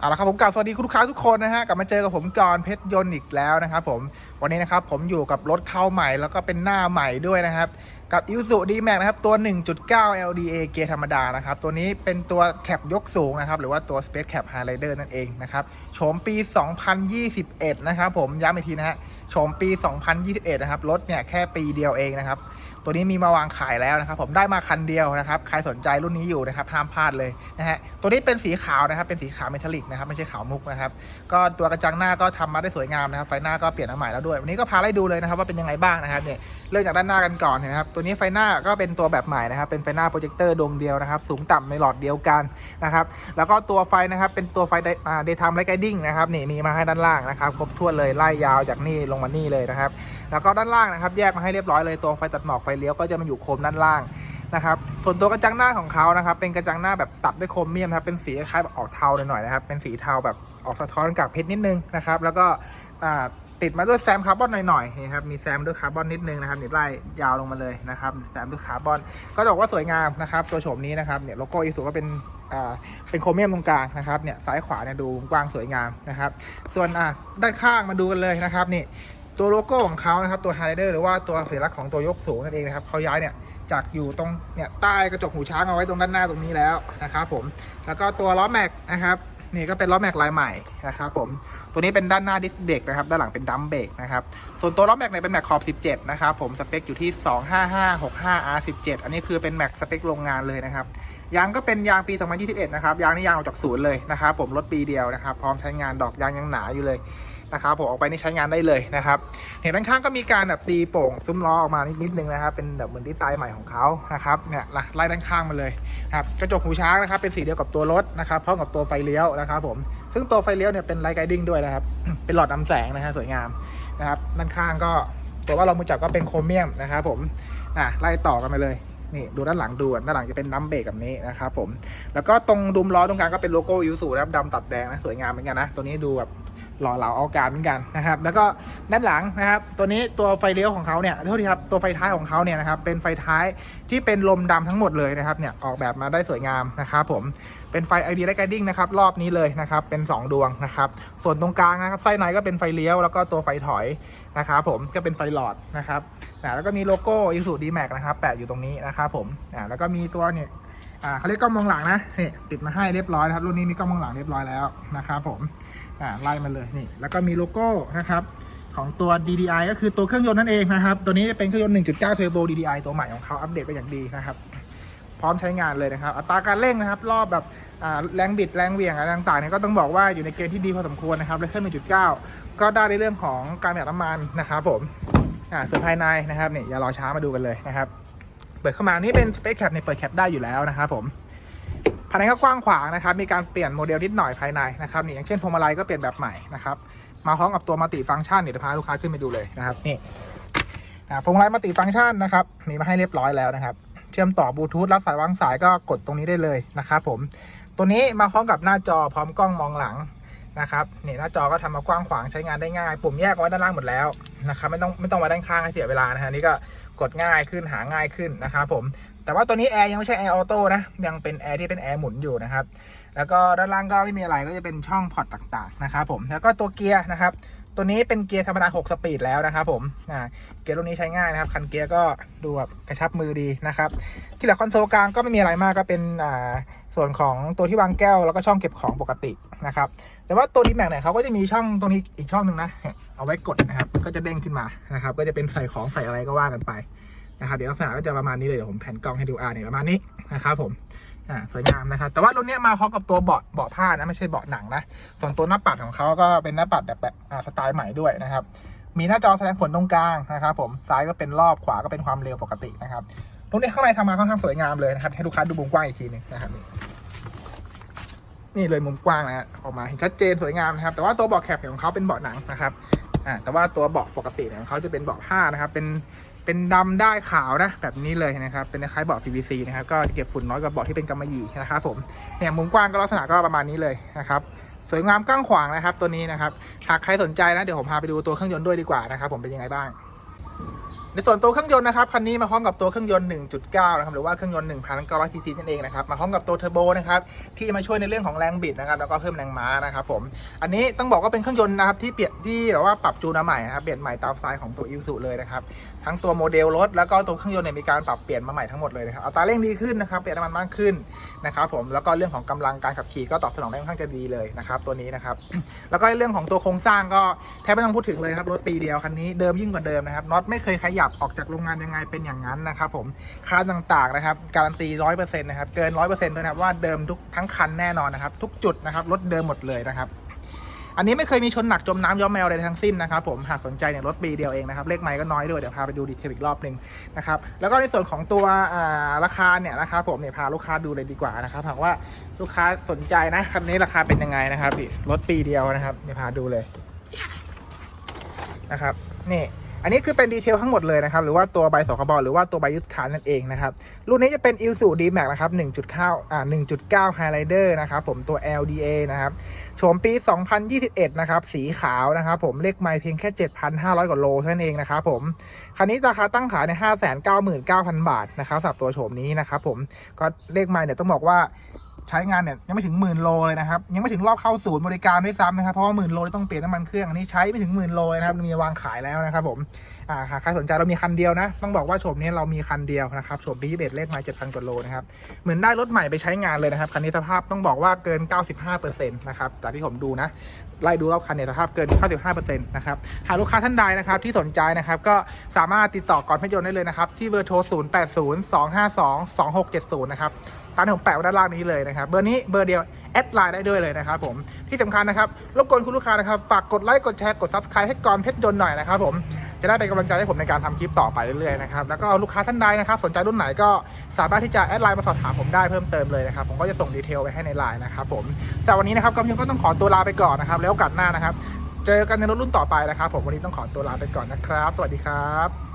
เอาละครับผมกล่าวสวัสดีคุณลูกค้าทุกคนนะฮะกลับมาเจอกับผมจอห์นเพชรยนต์อีกแล้วนะครับผมวันนี้นะครับผมอยู่กับรถเข้าใหม่แล้วก็เป็นหน้าใหม่ด้วยนะครับกับ i s u d m a x นะครับตัว 1.9 LDA เกียร์ธรรมดานะครับตัวนี้เป็นตัวแคปยกสูงนะครับหรือว่าตัว Space Cap Highlighter นั่นเองนะครับโฉมปี 2021 นะครับผมย้ำอีกทีนะฮะโฉมปี 2021 นะครับรถเนี่ยแค่ปีเดียวเองนะครับ ตัวนี้มีมาวางขายแล้วนะครับ ผมได้มาคันเดียวนะครับ ใครสนใจรุ่นนี้อยู่นะครับห้ามพลาดเลยนะฮะตัวนี้เป็นสีขาวนะครับ เป็นสีขาวเมทัลลิกนะครับไม่ใช่ขาวมุกนะครับ ก็ตัวกระจังหน้าก็ทำมาได้สวยงามนะครับ ไฟหน้าก็เปลี่ยนมาใหม่แล้วด้วย วันนี้ก็พาไล่ดูเลยนะครับว่าเป็นยังไงบ้างนะครับเนี่ยเริ่มจากด้านหน้ากันก่อนนะครับ ตัวนี้ไฟหน้าก็เป็นตัวแบบใหม่นะครับ เป็นไฟหน้าโปรเจคเตอร์ดวงเดียวนะครับ สูงต่ำในหลอดเดียวกันนะครับ แล้วก็ตัวไฟนะครับ เป็นตัวไฟเดย์ไทม์ไลท์ไกดิ้งนะครับนี่มีมาให้ด้านล่างนะครับ ครบถ้วนเลยไล่ยาวจากนี่ลงมานี่เลยนะครับ แล้วก็ด้านล่างนะครับ แยกมาให้เรียบร้อยเลยตัวไฟตัดหมอกไฟเลี้ยวก็จะมาอยู่โคมด้านล่างนะครับส่วนตัวกระจังหน้าของเขานะครับ เป็นกระจังหน้าแบบตัดด้วยโครเมียมครับ เป็นสีคล้ายแบบออกเทาหน่อยๆนะครับ เป็นสีเทาแบบออกสะท้อนกับเพชรนิดนึงนะครับ แล้วก็ติดมาด้วยแซมคาร์บอนหน่อยๆนี่ครับ มีแซมด้วยคาร์บอนนิดนึงนะครับเนี่ไล่ยาวลงมาเลยนะครับ แซมด้วยคาร์บอน ก็จะบอกว่าสวยงามนะครับ ตัวโฉมนี้นะครับ เนี่ยโลโก้อีสุก็เป็นเป็นโครเมียมตรงกลางนะครับ เนี่ยซ้ายขวาเนี่ยดูกว้างสวยงามนะครับ ส่วนด้านข้างมาดูกันเลยนะครับนี่ ตัวโลโก้ของเขานะครับตัว h ฮ r ์ d เดอร์หรือว่าตัวสัญลักษณ์ของตัวยกสูงนั่นเองนะครับเขาย้ายเนี่ยจากอยู่ตรงเนี่ยใต้กระจกหูช้างเอาไว้ตรงด้านหน้าตรงนี้แล้วนะครับผมแล้วก็ตัวล้อแม็กนะครับนี่ก็เป็นล้อแม็กลายใหม่นะครับผมตัวนี้เป็นด้านหน้าดิสเบรกนะครับด้านหลังเป็นดัมเบรกนะครับส่วนตัวล้อแม็กเนี่ยเป็นแม็กขอบ 17 นะครับผมสเปคอยู่ที่ 25565R17 อันนี้คือเป็นแม็กสเปคโรงงานเลยนะครับ ยางก็เป็นยางปี 2021 นะครับ ยางนี่ยางออกจากศูนย์เลยนะครับ ผมรถปีเดียวนะครับ พร้อมใช้งานดอกยางยังหนาอยู่เลยนะครับผมออกไปนี่ใช้งานได้เลยนะครับเห็นด้านข้างก็มีการแบบตีโป่งซุ้มล้อออกมานิดนิดนึงนะครับ เป็นแบบเหมือนดีไซน์ใหม่ของเขานะครับเนี่ยไล่ด้านข้างมาเลยครับกระจกหูช้างนะครับ เป็นสีเดียวกับตัวรถนะครับพร้อมกับตัวไฟเลี้ยวนะครับผมซึ่งตัวไฟเลี้ยวเนี่ยเป็นไลท์ไกดิ้งด้วยนะครับ เป็นหลอดนำแสงนะฮะสวยงามนะครับด้านข้างก็ตัวว่าเรามือจับก็เป็นโครเมียมนะครับผมอะไล่ต่อกันไปเลย นี่ดูด้านหลังดูด้านหลังจะเป็นน้ำเบรกแบบนี้นะครับผมแล้วก็ตรงดุมล้อตรงกลางก็เป็นโลโก้ยูสูนะครับดำตัดแดงนะสวยงามเหมือนกันนะตัวนี้ดูแบบ หล่อเหลาเอาการเหมือนกันนะครับ แล้วก็ด้านหลังนะครับ ตัวนี้ตัวไฟเลี้ยวของเขาเนี่ยโทษทีครับตัวไฟท้ายของเขาเนี่ยนะครับเป็นไฟท้ายที่เป็นลมดำทั้งหมดเลยนะครับเนี่ยออกแบบมาได้สวยงามนะครับผมเป็นไฟ ID ไลท์ไกดิ้งนะครับรอบนี้เลยนะครับเป็น 2 ดวงนะครับส่วนตรงกลางนะครับไส้ในก็เป็นไฟเลี้ยวแล้วก็ตัวไฟถอยนะครับผมก็เป็นไฟหลอดนะครับอ่าแล้วก็มีโลโก้อิสุดีแม็กนะครับแปะอยู่ตรงนี้นะครับผมอ่าแล้วก็มีตัวเนี่ย อ่าเขาเรียกกล้องมองหลังนะนี่ติดมาให้เรียบร้อยนะครับรุ่นนี้มีกล้องมองหลังเรียบร้อยแล้วนะครับผมอ่าไล่มาเลยนี่แล้วก็มีโลโก้นะครับของตัว DDI ก็คือตัวเครื่องยนต์นั่นเองนะครับ ตัวนี้เป็นเครื่องยนต์ 1.9 Turbo DDI ตัวใหม่ของเขาอัปเดตไปอย่างดีนะครับ พร้อมใช้งานเลยนะครับ อัตราการเร่งนะครับ รอบแบบอ่าแรงบิดแรงเหวี่ยงอะไรต่างๆเนี่ยก็ต้องบอกว่าอยู่ในเกณฑ์ที่ดีพอสมควรนะครับและเครื่อง 1.9 ก็ได้ในเรื่องของการประหยัดน้ำมันนะครับผมอ่าส่วนภายในนะครับเนี่ยอย่ารอช้ามาดูกันเลยนะครับ เปิดเข้ามานี่เป็น Space Cap เนี่ยเปิดแคปได้อยู่แล้วนะครับผมภายในก็กว้างขวางนะครับ มีการเปลี่ยนโมเดลนิดหน่อยภายในนะครับนี่อย่างเช่นพวงมาลัยก็เปลี่ยนแบบใหม่นะครับ มาพร้อมกับตัวมัลติฟังก์ชันเดี๋ยวจะพาลูกค้าขึ้นไปดูเลยนะครับนี่อ่าพวงมาลัยมัลติฟังก์ชันนะครับมีมาให้เรียบร้อยแล้วนะครับ เชื่อมต่อบลูทูธรับสายวางสายก็กดตรงนี้ได้เลยนะครับผมตัวนี้มาพร้อมกับหน้าจอพร้อมกล้องมองหลัง นะครับนี่หน้าจอก็ทำมากว้างขวางใช้งานได้ง่าย ปุ่มแยกไว้ด้านล่างหมดแล้วนะครับไม่ต้องไม่ต้องไว้ด้านข้างให้เสียเวลานะฮะนี่ก็กดง่ายขึ้นหาง่ายขึ้นนะครับผมแต่ว่าตัวนี้แอร์ยังไม่ใช่แอร์ออโต้นะยังเป็นแอร์ที่เป็นแอร์หมุนอยู่นะครับแล้วก็ด้านล่างก็ไม่มีอะไรก็จะเป็นช่องพอร์ตต่างๆนะครับผมแล้วก็ตัวเกียร์นะครับตัวนี้เป็นเกียร์ธรรมดา 6 สปีดแล้วนะครับผมเกียร์รุ่นนี้ใช้ง่ายนะครับคันเกียร์ก็ดูแบบกระชับมือดีนะครับ ที่เหลือคอนโซลกลางก็ไม่มีอะไรมากก็เป็นอ่า ส่วนของตัวที่วางแก้วแล้วก็ช่องเก็บของปกตินะครับ แต่ว่าตัวดีแม็กเนี่ยเขาก็จะมีช่องตรงนี้อีกช่องหนึ่งนะ เอาไว้กดนะครับ ก็จะเด้งขึ้นมานะครับ ก็จะเป็นใส่ของใส่อะไรก็ว่ากันไปนะครับ เดี๋ยวลักษณะก็จะประมาณนี้เลยเดี๋ยวผมแผ่นกล้องให้ดูอ่านี่ประมาณนี้นะครับผมอ่าสวยงามนะครับ แต่ว่ารุ่นเนี้ยมาพร้อมกับตัวเบาะเบาะผ้านะไม่ใช่เบาะหนังนะ ส่วนตัวหน้าปัดของเขาก็เป็นหน้าปัดแบบแบบอ่าสไตล์ใหม่ด้วยนะครับ มีหน้าจอแสดงผลตรงกลางนะครับ ผมซ้ายก็เป็นรอบขวาก็เป็นความเร็วปกตินะครับ รุ่นนี้ข้างในทำมาค่อนข้างสวยงามเลยนะครับ ให้ลูกค้าดูมุมกว้างอีกทีหนึงนะครับนี่เลยมุมกว้างนะฮะออกมาเห็นชัดเจนสวยงามนะครับ แต่ว่าตัวเบาะแคปของเขาเป็นเบาะหนังนะครับอ่าแต่ว่าตัวเบาะปกติของเขาจะเป็นเบาะผ้านะครับ เป็นเป็นดำได้ขาวนะแบบนี้เลยนะครับ เป็นคล้ายเบาะ PVC นะครับก็เก็บฝุ่นน้อยกว่าเบาะที่เป็นกำมะหยี่นะครับผมเนี่ยมุมกว้างก็ลักษณะก็ประมาณนี้เลยนะครับสวยงามก้างขวางนะครับตัวนี้นะครับหากใครสนใจนะเดี๋ยวผมพาไปดูตัวเครื่องยนต์ด้วยดีกว่านะครับผมเป็นยังไงบ้าง ในส่วนตัวเครื่องยนต์นะครับคันนี้มาพร้อมกับตัวเครื่องยนต์ 1.9 นะครับหรือว่าเครื่องยนต์1,900ซีซีนั่นเองนะครับมาพร้อมกับตัวเทอร์โบนะครับที่มาช่วยในเรื่องของแรงบิดนะครับแล้วก็เพิ่มแรงม้านะครับผมอันนี้ต้องบอกว่าเป็นเครื่องยนต์นะครับที่เปลี่ยนที่แบบว่าปรับจูนมาใหม่นะครับเปลี่ยนใหม่ตามสไตล์ของตัวอิ s ซูเลยนะครับทั้งตัวโมเดลรถแล้วก็ตัวเครื่องยนต์เนี่ยมีการปรับเปลี่ยนมาใหม่ทั้งหมดเลยนะครับอัตราเร่งดีขึ้นนะครับปลี่ยนน้ำมันมากขึ้นนะครับผมแล้วก็เรื่องของกำลังการขับขี่ก็ตอบสนองได้ค่อนข้างจะดีเลยนะครับตัวนี้นะครับแล้วก็เรื่องของตัวโครงสร้างก็แทบไม่ต้องพูดถึงเลยครับรถปีเดียวคันนี้เดิมยิ่งกว่าเดิมนะครับน็อตไม่เคยขยบออกจากโรงงานยังไงเป็นอย่างนั้นนะครับผมค่าต่างๆนะครับ การันตีร้อยเปอร์เซ็นต์นะครับเกินร้อยเปอร์เซ็นต์ด้วยนะครับว่าเดิมทุกทั้งคันแน่นอนนะครับ ทุกจุดนะครับรถเดิมหมดเลยนะครับอันนี้ไม่เคยมีชนหนักจมน้ำย้อมแมวใดทั้งสิ้นนะครับผมหากสนใจเนี่ยรถปีเดียวเองนะครับเลขไมล์ก็น้อยด้วยเดี๋ยวพาไปดูดีเทลอีกรอบหนึ่งนะครับแล้วก็ในส่วนของตัวราคาเนี่ยนะครับผมเนี่ยพาลูกค้าดูเลยดีกว่านะครับหากว่าลูกค้าสนใจนะคันนี้ราคาเป็นยังไงนะครับรถปีเดียวนะครับเนี่ยพาดูเลยนะครับนี่ อันนี้คือเป็นดีเทลทั้งหมดเลยนะครับ หรือว่าตัวใบสคบหรือว่าตัวใบยุทธารนั่นเองนะครับ รุ่นนี้จะเป็น i l s u d m a x นะครับ 1.9 อ่า 1.9 Highlander นะครับผมตัว LDA นะครับโฉมปี 2021 นะครับ สีขาวนะครับ ผมเลขไมล์เพียงแค่ 7,500 กว่าโลเท่านั้นเองนะครับผม คันนี้ราคาตั้งขายใน 599,000 บาทนะครับสำหรับตัวโฉมนี้นะครับผมก็เลขไมล์เนี่ยต้องบอกว่า ใช้งานเนี่ยยังไม่ถึงหมื่นโลเลยนะครับ ยังไม่ถึงรอบเข้าศูนย์บริการด้วยซ้ำนะครับเพราะว่าหมื่นโลต้องเปลี่ยนน้ำมันเครื่องอันนี้ใช้ไม่ถึงหมื่นโลนะครับมีวางขายแล้วนะครับ ผมอ่าหากใครสนใจเรามีคันเดียวนะ ต้องบอกว่าโฉมนี้เรามีคันเดียวนะครับโฉมปีเบเลขไมล์7,000กว่าโลนะครับเหมือนได้รถใหม่ไปใช้งานเลยนะครับคันนี้สภาพต้องบอกว่าเกิน 95%นะครับจากที่ผมดูนะไล่ดูรอบคันเนี่ยสภาพเกิน 95%นะครับ หากลูกค้าท่านใดนะครับที่สนใจนะครับก็สามารถติดต่อก่อนพยนต์ได้เลยนะครับ ที่เบอร์โทร 0802522670 นะครับ ตามที่ผมแปะไว้ด้านล่างนี้เลยนะครับเบอร์นี้เบอร์เดียวแอดไลน์ได้ด้วยเลยนะครับผมที่สำคัญนะครับรบกวนคุณลูกค้านะครับฝากกดไลค์กดแชร์กด subscribe ให้ก่อนเพชรยนต์หน่อยนะครับผมจะได้เป็นกำลังใจให้ผมในการทำคลิปต่อไปเรื่อยๆนะครับแล้วก็ลูกค้าท่านใดนะครับสนใจรุ่นไหนก็สามารถที่จะแอดไลน์มาสอบถามผมได้เพิ่มเติมเลยนะครับผมก็จะส่งดีเทลไปให้ในไลน์นะครับผมแต่วันนี้นะครับกำยังก็ต้องขอตัวลาไปก่อนนะครับแล้วโอกาสหน้านะครับ เจอกันในรถรุ่นต่อไปนะครับ ผมวันนี้ต้องขอตัวลาไปก่อนนะครับ สวัสดีครับ